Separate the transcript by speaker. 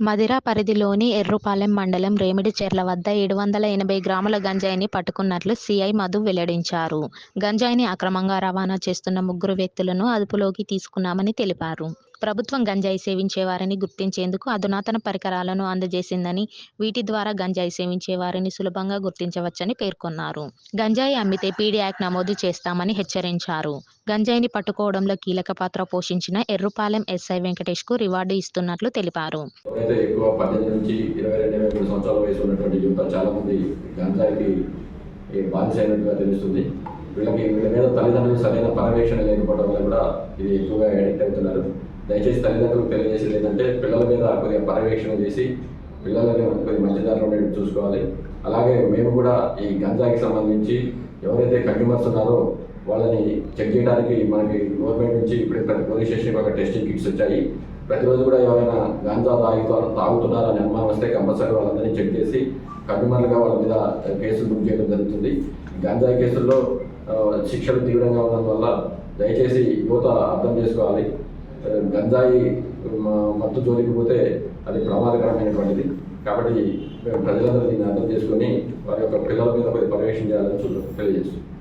Speaker 1: మదిర పరిధిలోని ఎర్రుపాలెం మండలం రేమిడిచెర్ల వద్ద ఏడు వందల ఎనభై గ్రాముల గంజాయిని పట్టుకున్నట్లు సిఐ మధు వెల్లడించారు. గంజాయిని అక్రమంగా రవాణా చేస్తున్న ముగ్గురు వ్యక్తులను అదుపులోకి తీసుకున్నామని తెలిపారు. ప్రభుత్వం గంజాయి సేవించేవారిని గుర్తించేందుకు అధునాతన పరికరాలను అందజేసిందని వీటి ద్వారా గంజాయి సేవించేవారిని సులభంగా గుర్తించవచ్చని పేర్కొన్నారు. గంజాయి అమ్మితే పీడీ యాక్ట్ నమోదు చేస్తామని హెచ్చరించారు. గంజాయిని పట్టుకోవడంలో కీలక పాత్ర పోషించిన ఎర్రుపాలెం ఎస్ఐ వెంకటేష్కు రివార్డు ఇస్తున్నట్లు తెలిపారు.
Speaker 2: ఎవరైతే తెలుస్తుంది. వీళ్ళకి వీళ్ళ మీద తల్లిదండ్రులు సరైన పర్యవేక్షణ లేకపోవడం వల్ల కూడా ఇది ఎక్కువగా అడిక్ట్ అవుతున్నారు. దయచేసి తల్లిదండ్రులకు తెలియజేసేది ఏంటంటే పిల్లల మీద కొద్దిగా పర్యవేక్షణ చేసి పిల్లలని కొద్దిగా మంచిదారిలో ఉండేవి చూసుకోవాలి. అలాగే మేము కూడా ఈ గంజాకి సంబంధించి ఎవరైతే కన్జ్యూమర్స్ ఉన్నారో వాళ్ళని చెక్ చేయడానికి మనకి గవర్నమెంట్ నుంచి ఇప్పుడు ప్రతి పోలీస్ స్టేషన్కి ఒక టెస్టింగ్ కిట్స్ వచ్చాయి. ప్రతిరోజు కూడా ఎవరైనా గాంజా తాగుతూ తాగుతున్నారని అనుమానం వస్తే కంపల్సరీ వాళ్ళందరినీ చెక్ చేసి కన్జ్యూమర్లుగా వాళ్ళ మీద కేసులు బుక్ చేయడం జరుగుతుంది. గాంజా కేసుల్లో శిక్షలు తీవ్రంగా ఉన్నందువల్ల దయచేసి యువత అర్థం చేసుకోవాలి. గంజాయి మత్తు జోలికి పోతే అది ప్రమాదకరమైనటువంటిది. కాబట్టి మేము ప్రజలందరూ దీన్ని అర్థం చేసుకొని వారి యొక్క పిల్లల మీద పర్యవేక్షణ చేయాలని చూ- తెలియజేస్తున్నాం.